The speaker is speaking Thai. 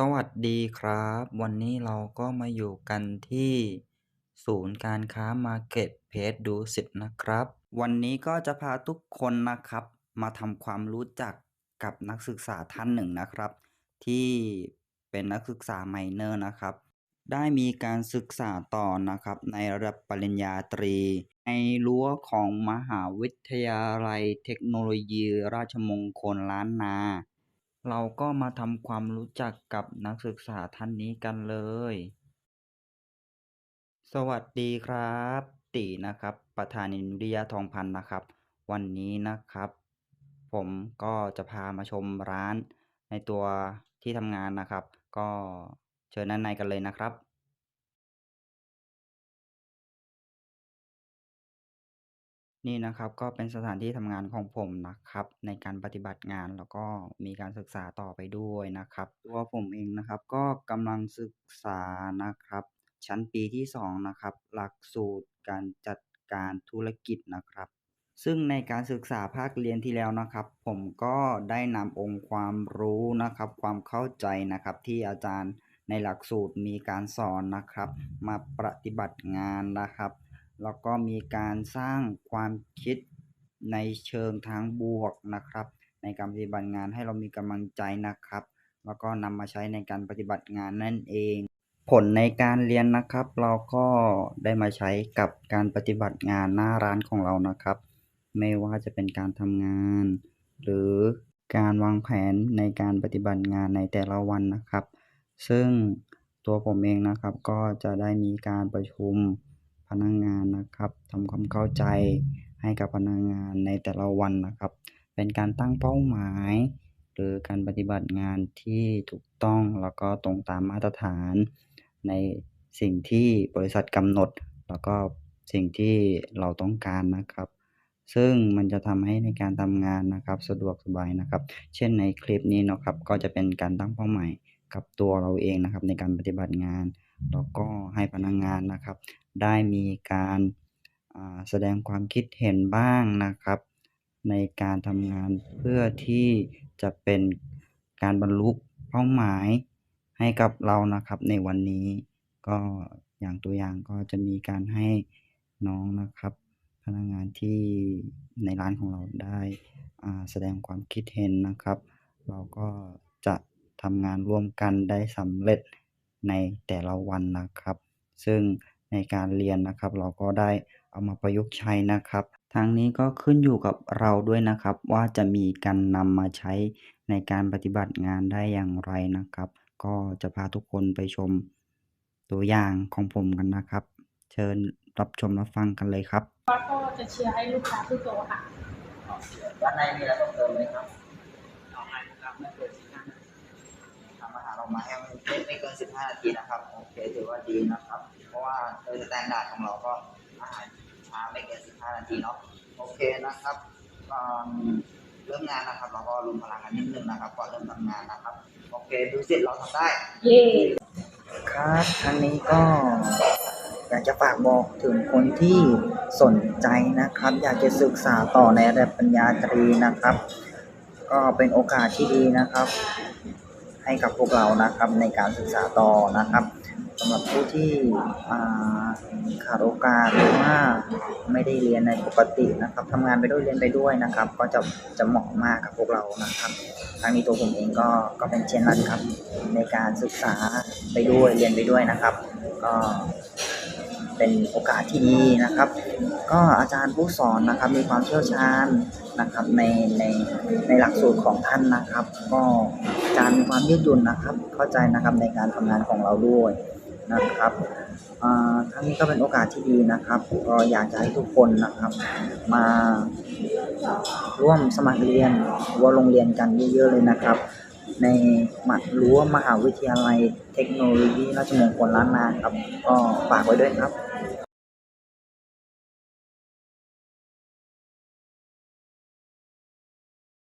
สวัสดีครับ วันนี้เราก็มาอยู่กันที่ ศูนย์การค้า Marketplace ดุสิตนะครับ วันนี้ก็จะพาทุกคนนะครับ มาทำความรู้จักกับนักศึกษาท่านหนึ่งนะครับ ที่เป็นนักศึกษาไมเนอร์นะครับ ได้มีการศึกษาต่อนะครับ ในระดับปริญญาตรี ในรั้วของมหาวิทยาลัยเทคโนโลยี ราชมงคลล้านนา เราก็มาทำความรู้จักกับนักศึกษาท่านนี้กันเลย สวัสดีครับ ตีนะครับ ประธานินวิทยาทองพันธ์นะครับ วันนี้นะครับ ผมก็จะพามาชมร้านในตัวที่ทำงานนะครับ ก็เชิญด้านในกันเลยนะครับ นี่นะครับก็เป็นสถานที่ทำงานของผมนะครับ ในการปฏิบัติงานแล้วก็มีการศึกษาต่อไปด้วยนะครับ ตัวผมเองนะครับก็กำลังศึกษานะครับ ชั้นปีที่2นะครับ หลักสูตรการจัดการธุรกิจนะครับ ซึ่งในการศึกษาภาคเรียนที่แล้วนะครับ ผมก็ได้นำองค์ความรู้นะครับ ความเข้าใจนะครับที่อาจารย์ในหลักสูตรมีการสอนนะครับ มาปฏิบัติงานนะครับ แล้วก็มีการสร้างความคิดในเชิงทางบวกนะครับ ในการปฏิบัติงานให้เรามีกำลังใจนะครับ แล้วก็นำมาใช้ในการปฏิบัติงานนั่นเอง ผลในการเรียนนะครับ เราก็ได้มาใช้กับการปฏิบัติงานหน้าร้านของเรานะครับ ไม่ว่าจะเป็นการทำงาน หรือการวางแผนในการปฏิบัติงานในแต่ละวันนะครับ ซึ่งตัวผมเองนะครับก็จะได้มีการประชุม พนักงานนะครับทำความเข้าใจให้กับพนักงานในแต่ละวันนะครับ เป็นการตั้งเป้าหมาย หรือการปฏิบัติงานที่ถูกต้องแล้วก็ตรงตามมาตรฐาน ในสิ่งที่บริษัทกำหนด แล้วก็สิ่งที่เราต้องการนะครับ ซึ่งมันจะทำให้ในการทำงานนะครับ สะดวกสบายนะครับ เช่นในคลิปนี้นะครับก็จะเป็นการตั้งเป้าหมาย กับตัวเราเองนะครับ ในการปฏิบัติงาน แล้วก็ให้พนักงานนะครับ ได้มีการอ่าแสดงความคิดเห็นบ้างนะครับ ในการทำงานเพื่อที่จะเป็นการบรรลุเป้าหมายให้กับเรานะครับในวันนี้ก็อย่างตัวอย่างก็จะมีการให้น้องนะครับ พนักงานที่ในร้านของเราได้อ่าแสดงความคิดเห็นนะครับ เราก็จะ ทำงานร่วมกันได้สำเร็จในแต่ละวันนะครับ ซึ่งในการเรียนนะครับ เราก็ได้เอามาประยุกต์ใช้นะครับทั้งนี้ก็ขึ้นอยู่กับเราด้วยนะครับ ว่าจะมีการนำมาใช้ในการปฏิบัติงานได้อย่างไรนะครับ ก็จะพาทุกคนไปชมตัวอย่างของผมกันนะครับ เชิญรับชมรับฟังกันเลยครับก็จะเชียร์ให้ลูกค้าทุกตัวค่ะด้านในมีอะไรเพิ่มเติมไหมครับ ต่อไปนะครับไม่เกินสิบห้านาที ทำ อาหารออกมาให้ไม่ไม่เกิน 15 นาทีนะครับโอเคถือว่าดีนะครับ เพราะว่าโดยสแตนดาร์ดของเราก็อาหารช้าไม่เกิน 15 นาทีเนาะโอเคนะครับก่อนเริ่มงานนะครับ เราก็รวมพลังกันนิดนึงนะครับก่อนเริ่มทำงานนะครับ โอเคดูเสร็จเราทำได้เย่ครับทั้งนี้ก็อยากจะฝากบอกถึงคนที่สนใจนะครับ อยากจะศึกษาต่อในระดับปริญญาตรีนะครับ ก็เป็นโอกาสที่ดีนะครับ ให้กับพวกเรานะครับในการศึกษาต่อนะครับสำหรับผู้ที่ขาดโอกาสหรือว่าไม่ได้เรียนในปกตินะครับทำงานไปด้วยเรียนไปด้วยนะครับ ก็จะจะเหมาะมากกับพวกเรานะครับทางนี้ตัวผมเองก็ก็เป็นเช่นนั้นครับ ในการศึกษาไปด้วยเรียนไปด้วยนะครับ ก็เป็นโอกาสที่ดีนะครับ ก็อาจารย์ผู้สอนนะครับมีความเชี่ยวชาญนะครับในในในหลักสูตรของท่านนะครับ ก็ อารมีความยืดหยุ่นนะครับ เข้าใจนะครับในการทำงานของเราด้วยนะครับทั้งนี้ก็เป็นโอกาสที่ดีนะครับก็อยากจะให้ทุกคนนะครับ มาร่วมสมัครเรียนรั้วโรงเรียนกันเยอะๆเลยนะครับ ในหมัดรั้วมหาวิทยาลัยเทคโนโลยีราชมงคลล้านนาครับ ก็ฝากไว้ด้วยครับ